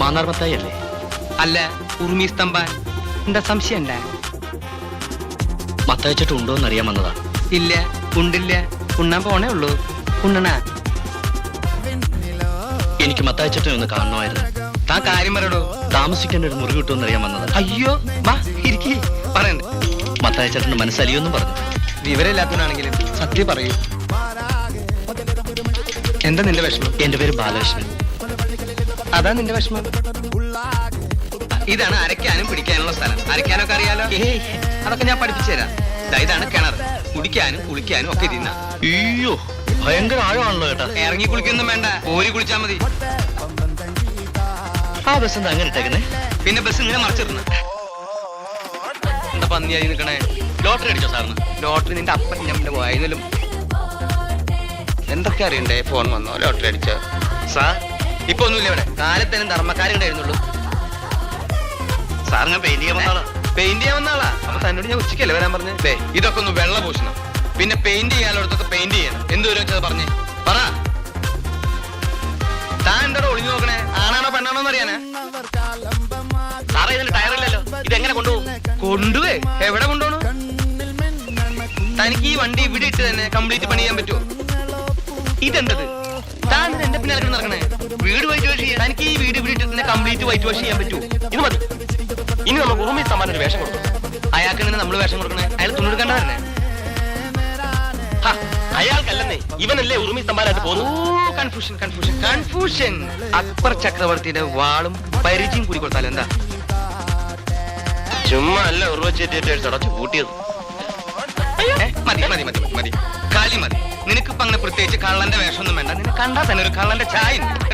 മാന്നാർ മത്തായി അല്ലേ അല്ല ഉറുമി സ്തംഭാൻ. എന്താ സംശയം ഉണ്ടാ മത്തായിച്ചിട്ട് ഉണ്ടോ എന്നറിയാൻ വന്നതാ ഇല്ല ഉണ്ടില്ല. ഉണ്ണാൻ പോണേ ഉള്ളൂ. ഉണ്ണണ? എനിക്ക് മത്തയച്ചിട്ട് ഒന്ന് കാണണമായിരുന്നു. താ കാര്യം പറയണോ താമസിക്കേണ്ട ഒരു മുറി കിട്ടുമെന്ന് അറിയാൻ വന്നത് അയ്യോ വാ ഇരിക്കി. പറയണ്ട. മത്തായിച്ചേട്ടന്റെ മനസ്സലിയൊന്നും പറഞ്ഞു. വിവരമില്ലാത്തവനാണെങ്കിലും സത്യം പറയൂ. എന്താ നിന്റെ വിഷമം? എന്റെ പേര് ബാലകൃഷ്ണൻ. അതാ നിന്റെ വിഷമം. ഇതാണ് അരയ്ക്കാനും പിടിക്കാനുള്ള സ്ഥലം. അരയ്ക്കാനൊക്കെ അറിയാലോ. അതൊക്കെ ഞാൻ പഠിപ്പിച്ചു തരാം. ഇതാണ് കിണർ. കുടിക്കാനും കുളിക്കാനും ഒക്കെ തിന്ന അയ്യോ ഭയങ്കര ആഴമാണല്ലോ കേട്ടാ ഇറങ്ങി കുളിക്കൊന്നും വേണ്ട. ഓരി കുളിച്ചാ മതി. ആ ബസ് എന്താ അങ്ങനെ ഇട്ടേക്കുന്നേ? പിന്നെ ബസ് ഇങ്ങനെ മറിച്ചിരുന്നു എന്താ പന്നിയായി നിൽക്കണേ? ലോട്ടറി അടിച്ചോ സാറിന്? ലോട്ടറി നിന്റെ അപ്പൻ നമ്മുടെ വായനലും എന്തൊക്കെ അറിയണ്ടേ? ഫോൺ വന്നോ? ലോട്ടറി അടിച്ചോ? സാർ ഇപ്പൊ ഒന്നുമില്ല ഇവിടെ. കാലത്തേനും ധർമ്മക്കാരുണ്ടായിരുന്നുള്ളൂ സാർ ഞാൻ പെയിന്റ് ചെയ്യാൻ വന്നാളാ പെയിന്റ് ചെയ്യാൻ വന്നാളാ അപ്പൊ തന്നോട് ഞാൻ ഉച്ചയ്ക്കല്ലേ വരാൻ പറഞ്ഞു? ദേ ഇതൊക്കെ ഒന്ന് വെള്ള പൂശണം പിന്നെ പെയിന്റ് ചെയ്യാനുള്ളടത്തൊക്കെ പെയിന്റ് ചെയ്യണം. എന്ത് വരും വെച്ചത് പറഞ്ഞേ? പറ. താൻ എന്താ ഒളിഞ്ഞു നോക്കണേ? ആണാണോ പെണ്ണാണോ അറിയാനേ സാറേ ഇതിന്റെ ടയറില്ലല്ലോ. ഇതെങ്ങനെ കൊണ്ടുപോകും? കൊണ്ടുപോയി എവിടെ കൊണ്ടുപോകണം? തനിക്ക് ഈ വണ്ടി ഇവിടെ ഇട്ട് തന്നെ കംപ്ലീറ്റ് പണി ചെയ്യാൻ പറ്റുമോ ഇതെന്തത്? വീട് വൈറ്റ് വാഷ് ചെയ്യാൻ എനിക്ക് ഈ വീട് ഇവിടെ ഇട്ട് കംപ്ലീറ്റ് വൈറ്റ് വാഷ് ചെയ്യാൻ പറ്റൂ. ഇത് മതി. ഇനി നമുക്ക് ഭൂമി സമ്മാനം ഒരു വേഷം കൊടുക്കും. അയാൾക്ക് തന്നെ നമ്മൾ വേഷം കൊടുക്കണേ. അയാൾ തുണിയെടുക്കണ്ട അയാൾക്കല്ലെന്നേ. ഇവനല്ലേ ഉറുമി സമ്മാനമായിട്ട് ഓ പോകുന്നു കൺഫ്യൂഷൻ കൺഫ്യൂഷൻ കൺഫ്യൂഷൻ അക്ബർ ചക്രവർത്തിയുടെ വാളും പരിചയം കൂടി കൊടുത്താലും എന്താ? ചുമ്മാ അല്ല ഉറുവച്ചേറ്റിട്ട് കൂട്ടിയത് മതി മതി മതി മതി കാലി മതി. നിനക്കിപ്പോ അങ്ങനെ പ്രത്യേകിച്ച് കള്ളന്റെ വേഷമൊന്നും വേണ്ട. നിന്നെ കണ്ടാൽ തന്നെ ഒരു കള്ളന്റെ ചായ ഉണ്ട്.